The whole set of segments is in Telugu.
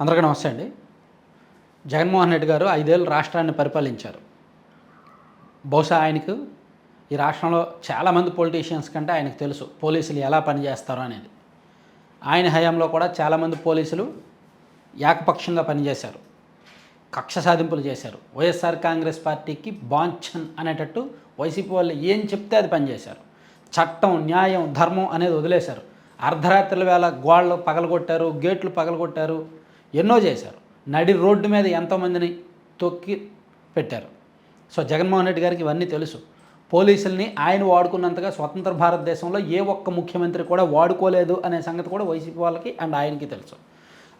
అందరికీ నమస్తే అండి. జగన్మోహన్ రెడ్డి గారు ఐదేళ్ళు రాష్ట్రాన్ని పరిపాలించారు. బహుశా ఆయనకు ఈ రాష్ట్రంలో చాలామంది పొలిటీషియన్స్ కంటే ఆయనకు తెలుసు పోలీసులు ఎలా పనిచేస్తారో అనేది. ఆయన హయాంలో కూడా చాలామంది పోలీసులు ఏకపక్షంగా పనిచేశారు. కక్ష సాధింపులు చేశారు. వైఎస్ఆర్ కాంగ్రెస్ పార్టీకి బాంఛన్ అనేటట్టు వైసీపీ వాళ్ళు ఏం చెప్తే అది పనిచేశారు. చట్టం న్యాయం ధర్మం అనేది వదిలేశారు. అర్ధరాత్రుల వేళ గోళ్ళు పగలగొట్టారు గేట్లు పగలగొట్టారు. ఎన్నో చేశారు. నడి రోడ్డు మీద ఎంతోమందిని తొక్కి పెట్టారు. సో జగన్మోహన్ రెడ్డి గారికి ఇవన్నీ తెలుసు. పోలీసుల్ని ఆయన వాడుకున్నంతగా స్వతంత్ర భారతదేశంలో ఏ ఒక్క ముఖ్యమంత్రి కూడా వాడుకోలేదు అనే సంగతి కూడా వైసీపీ వాళ్ళకి అండ్ ఆయనకి తెలుసు.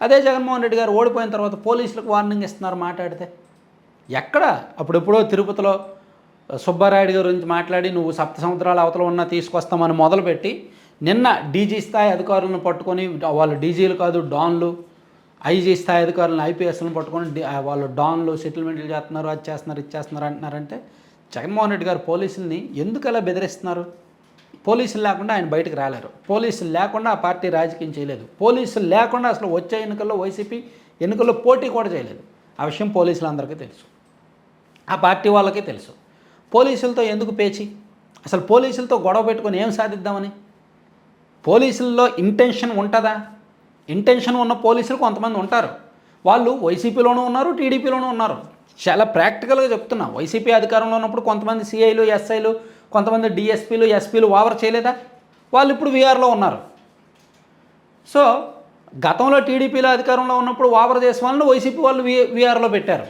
అదే జగన్మోహన్ రెడ్డి గారు ఓడిపోయిన తర్వాత పోలీసులకు వార్నింగ్ ఇస్తున్నారు మాట్లాడితే. ఎక్కడ? అప్పుడెప్పుడో తిరుపతిలో సుబ్బారాయుడు గురించి మాట్లాడి నువ్వు సప్త సంవత్సరాల అవతల ఉన్న తీసుకొస్తామని మొదలుపెట్టి నిన్న డీజీ స్థాయి అధికారులను పట్టుకొని వాళ్ళు డీజీలు కాదు డాన్లు ఐజీ స్థాయి అధికారులను ఐపీఎస్లను పట్టుకొని వాళ్ళు డాన్లు సెటిల్మెంట్లు చేస్తున్నారు అది చేస్తున్నారు ఇది చేస్తున్నారు అంటున్నారంటే జగన్మోహన్ రెడ్డి గారు పోలీసుల్ని ఎందుకు అలా బెదిరిస్తున్నారు? పోలీసులు లేకుండా ఆయన బయటకు రాలేరు. పోలీసులు లేకుండా ఆ పార్టీ రాజకీయం చేయలేదు. పోలీసులు లేకుండా అసలు వచ్చే ఎన్నికల్లో వైసీపీ ఎన్నికల్లో పోటీ కూడా చేయలేదు. ఆ విషయం పోలీసులందరికీ తెలుసు. ఆ పార్టీ వాళ్ళకి తెలుసు. పోలీసులతో ఎందుకు పేచి? అసలు పోలీసులతో గొడవ పెట్టుకొని ఏం సాధిద్దామని? పోలీసుల్లో ఇంటెన్షన్ ఉంటుందా? ఇంటెన్షన్ ఉన్న పోలీసులు కొంతమంది ఉంటారు. వాళ్ళు వైసీపీలోనూ ఉన్నారు టీడీపీలోనూ ఉన్నారు. చాలా ప్రాక్టికల్గా చెప్తున్నా. వైసీపీ అధికారంలో ఉన్నప్పుడు కొంతమంది సిఐలు ఎస్ఐలు కొంతమంది డిఎస్పీలు ఎస్పీలు ఓవర్ చేయలేదా? వాళ్ళు ఇప్పుడు వీఆర్లో ఉన్నారు. సో గతంలో టీడీపీలో అధికారంలో ఉన్నప్పుడు ఓవర్ చేసే వాళ్ళని వైసీపీ వాళ్ళు వి వీఆర్లో పెట్టారు.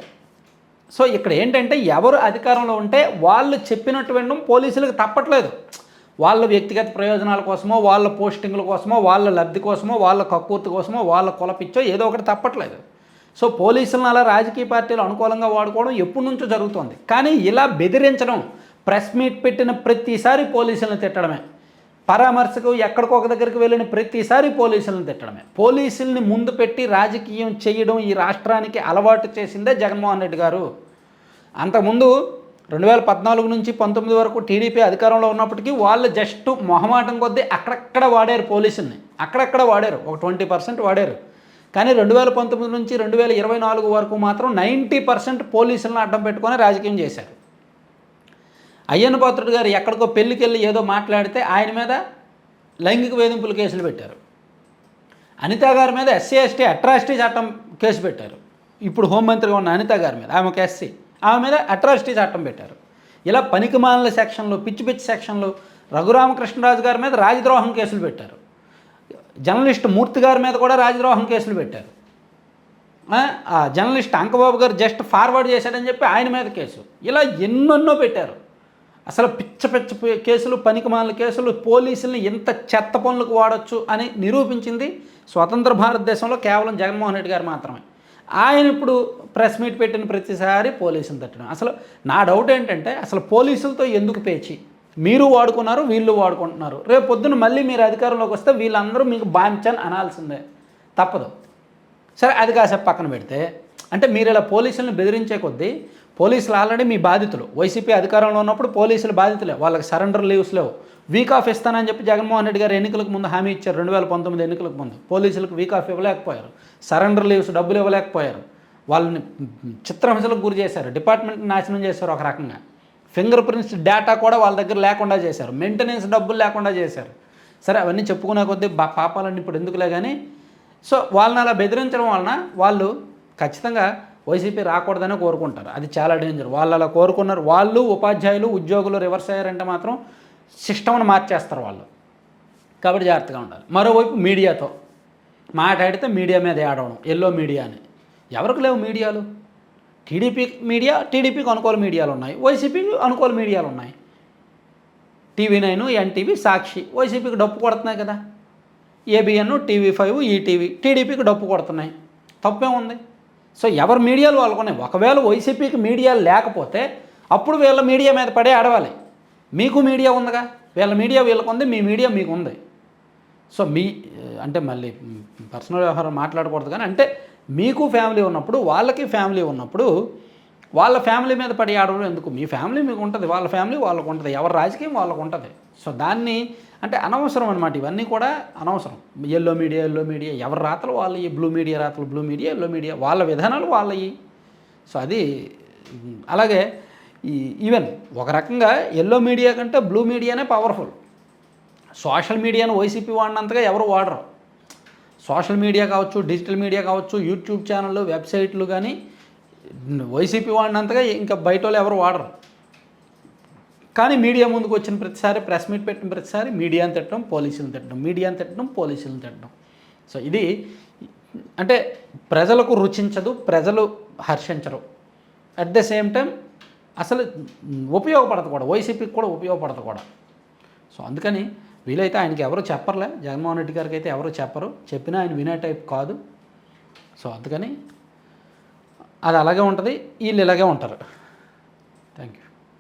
సో ఇక్కడ ఏంటంటే ఎవరు అధికారంలో ఉంటే వాళ్ళు చెప్పినట్టు వినడం పోలీసులకు తప్పట్లేదు. వాళ్ళ వ్యక్తిగత ప్రయోజనాల కోసమో వాళ్ళ పోస్టింగ్ల కోసమో వాళ్ళ లబ్ధి కోసమో వాళ్ళ కక్కుర్తి కోసమో వాళ్ళ కులపిచ్చో ఏదో ఒకటి తప్పట్లేదు. సో పోలీసులను అలా రాజకీయ పార్టీలు అనుకూలంగా వాడుకోవడం ఎప్పటి నుంచో జరుగుతోంది. కానీ ఇలా బెదిరించడం ప్రెస్ మీట్ పెట్టిన ప్రతిసారి పోలీసులను తిట్టడమే. పరామర్శకు ఎక్కడికో ఒక దగ్గరికి వెళ్ళిన ప్రతిసారి పోలీసులను తిట్టడమే. పోలీసుల్ని ముందు పెట్టి రాజకీయం చేయడం ఈ రాష్ట్రానికి అలవాటు చేసిందే జగన్మోహన్ రెడ్డి గారు. అంతకుముందు రెండు వేల పద్నాలుగు నుంచి పంతొమ్మిది వరకు టీడీపీ అధికారంలో ఉన్నప్పటికీ వాళ్ళు జస్ట్ మొహమాటం కొద్దీ అక్కడక్కడ వాడారు పోలీసుల్ని. అక్కడక్కడ వాడారు. ఒక ట్వంటీ పర్సెంట్ వాడారు. కానీ రెండు వేల పంతొమ్మిది నుంచి రెండు వేల ఇరవై నాలుగు వరకు మాత్రం నైంటీ పర్సెంట్ పోలీసులను అడ్డం పెట్టుకొని రాజకీయం చేశారు. అయ్యన్న పాత్రుడు గారు ఎక్కడికో పెళ్ళికెళ్ళి ఏదో మాట్లాడితే ఆయన మీద లైంగిక వేధింపులు కేసులు పెట్టారు. అనిత గారి మీద ఎస్సీ ఎస్టీ అట్రాసిటీ చట్టం కేసు పెట్టారు. ఇప్పుడు హోంమంత్రిగా ఉన్న అనిత గారి మీద ఆమె ఒక ఎస్సీ. ఆమె మీద అట్రాసిటీ చట్టం పెట్టారు. ఇలా పనికిమాలిన సెక్షన్లు పిచ్చి పిచ్చి సెక్షన్లు రఘురామకృష్ణరాజు గారి మీద రాజద్రోహం కేసులు పెట్టారు. జర్నలిస్ట్ మూర్తి గారి మీద కూడా రాజద్రోహం కేసులు పెట్టారు. ఆ, జర్నలిస్ట్ అంకబాబు గారు జస్ట్ ఫార్వర్డ్ చేశాడని చెప్పి ఆయన మీద కేసు. ఇలా ఎన్నెన్నో పెట్టారు. అసలు పిచ్చ పిచ్చ కేసులు పనికిమాల కేసులు పోలీసుల్ని ఎంత చెత్త పనులకు వాడచ్చు అని నిరూపించింది స్వతంత్ర భారతదేశంలో కేవలం జగన్మోహన్ రెడ్డి గారు మాత్రమే. ఆయన ఇప్పుడు ప్రెస్ మీట్ పెట్టిన ప్రతిసారి పోలీసులు తట్టడం. అసలు నా డౌట్ ఏంటంటే అసలు పోలీసులతో ఎందుకు పేచి? మీరు వాడుకున్నారు వీళ్ళు వాడుకుంటున్నారు. రేపు పొద్దున మళ్ళీ మీరు అధికారంలోకి వస్తే వీళ్ళందరూ మీకు బాంచన్ అనాల్సిందే. తప్పదు. సరే అది కాసేపు పక్కన పెడితే అంటే మీరు ఇలా పోలీసులను బెదిరించే కొద్దీ పోలీసులు ఆల్రెడీ మీ బాధితులు. వైసీపీ అధికారంలో ఉన్నప్పుడు పోలీసులు బాధితులే. వాళ్ళకి సరెండర్ లీవ్స్ లేవు. వీక్ ఆఫ్ ఇస్తానని చెప్పి జగన్మోహన్ రెడ్డి గారు ఎన్నికలకు ముందు హామీ ఇచ్చారు. రెండు వేల పంతొమ్మిది ఎన్నికలకు ముందు. పోలీసులకు వీక్ ఆఫ్ ఇవ్వలేకపోయారు. సరెండర్ లీవ్స్ డబ్బులు ఇవ్వలేకపోయారు. వాళ్ళని చిత్రహింసలకు గురి చేశారు. డిపార్ట్మెంట్ నాశనం చేశారు ఒక రకంగా. ఫింగర్ ప్రింట్స్ డేటా కూడా వాళ్ళ దగ్గర లేకుండా చేశారు. మెయింటెనెన్స్ డబ్బులు లేకుండా చేశారు. సరే అవన్నీ చెప్పుకునే కొద్దీ బా పాపాలన్నీ ఇప్పుడు ఎందుకులే కానీ సో వాళ్ళని అలా బెదిరించడం వలన వాళ్ళు ఖచ్చితంగా వైసీపీ రాకూడదని కోరుకుంటారు. అది చాలా డేంజర్ వాళ్ళు అలా కోరుకున్నారు. వాళ్ళు ఉపాధ్యాయులు ఉద్యోగులు రివర్స్ అయ్యారంటే మాత్రం సిస్టమ్ను మార్చేస్తారు వాళ్ళు. కాబట్టి జాగ్రత్తగా ఉండాలి. మరోవైపు మీడియాతో మాట్లాడితే మీడియా మీద ఏడవడం ఎల్లో మీడియా అని. ఎవరికి లేవు మీడియాలు? టీడీపీ మీడియా టీడీపీకి అనుకూల మీడియాలు ఉన్నాయి. వైసీపీకి అనుకూల మీడియాలు ఉన్నాయి. టీవీ నైన్ ఎన్టీవీ సాక్షి వైసీపీకి డప్పు కొడుతున్నాయి కదా. ఏబిఎన్ టీవీ ఫైవ్ ఈటీవీ టీడీపీకి డప్పు కొడుతున్నాయి. తప్పే ఉంది. సో ఎవరి మీడియాలు వాళ్ళకున్నాయి? ఒకవేళ వైసీపీకి మీడియాలు లేకపోతే అప్పుడు వీళ్ళ మీడియా మీద పడే ఆడవాలి మీకు మీడియా ఉందిగా? వీళ్ళ మీడియా వీళ్ళకు ఉంది మీ మీడియా మీకు ఉంది. సో మీ అంటే మళ్ళీ పర్సనల్ వ్యవహారం మాట్లాడకూడదు కానీ అంటే మీకు ఫ్యామిలీ ఉన్నప్పుడు వాళ్ళకి ఫ్యామిలీ ఉన్నప్పుడు వాళ్ళ ఫ్యామిలీ మీద పడి ఆడడం ఎందుకు? మీ ఫ్యామిలీ మీకు ఉంటుంది వాళ్ళ ఫ్యామిలీ వాళ్ళకు ఉంటుంది ఎవరి రాజకీయం వాళ్ళకు ఉంటుంది. సో దాన్ని అంటే అనవసరం అనమాట ఇవన్నీ కూడా అనవసరం. ఎల్లో మీడియా ఎల్లో మీడియా ఎవరి రాతలు వాళ్ళవి బ్లూ మీడియా రాతలు బ్లూ మీడియా ఎల్లో మీడియా వాళ్ళ విధానాలు వాళ్ళవి సో అది అలాగే ఈ ఈవెన్ ఒక రకంగా ఎల్లో మీడియా కంటే బ్లూ మీడియానే పవర్ఫుల్ సోషల్ మీడియాను వైసీపీ వాడినంతగా ఎవరు వాడరు. సోషల్ మీడియా కావచ్చు డిజిటల్ మీడియా కావచ్చు యూట్యూబ్ ఛానళ్ళు వెబ్సైట్లు కానీ వైసీపీ వాడినంతగా ఇంకా బయట వాళ్ళు ఎవరు వాడరు. కానీ మీడియా ముందుకు వచ్చిన ప్రతిసారి ప్రెస్ మీట్ పెట్టిన ప్రతిసారి మీడియాని తిట్టడం పోలీసులను తిట్టడం మీడియాని తిట్టడం పోలీసులను తిట్టడం. సో ఇది అంటే ప్రజలకు రుచించదు ప్రజలు హర్షించరు. అట్ ద సేమ్ టైం అసలు ఉపయోగపడదు కూడా వైసీపీకి కూడా ఉపయోగపడదు కూడా సో అందుకని వీలైతే ఆయనకి ఎవరు చెప్పర్లే. జగన్మోహన్ రెడ్డి గారికి అయితే ఎవరు చెప్పరు. చెప్పినా ఆయన వినే టైప్ కాదు. సో అందుకని అది అలాగే ఉంటుంది. వీళ్ళు ఇలాగే ఉంటారు.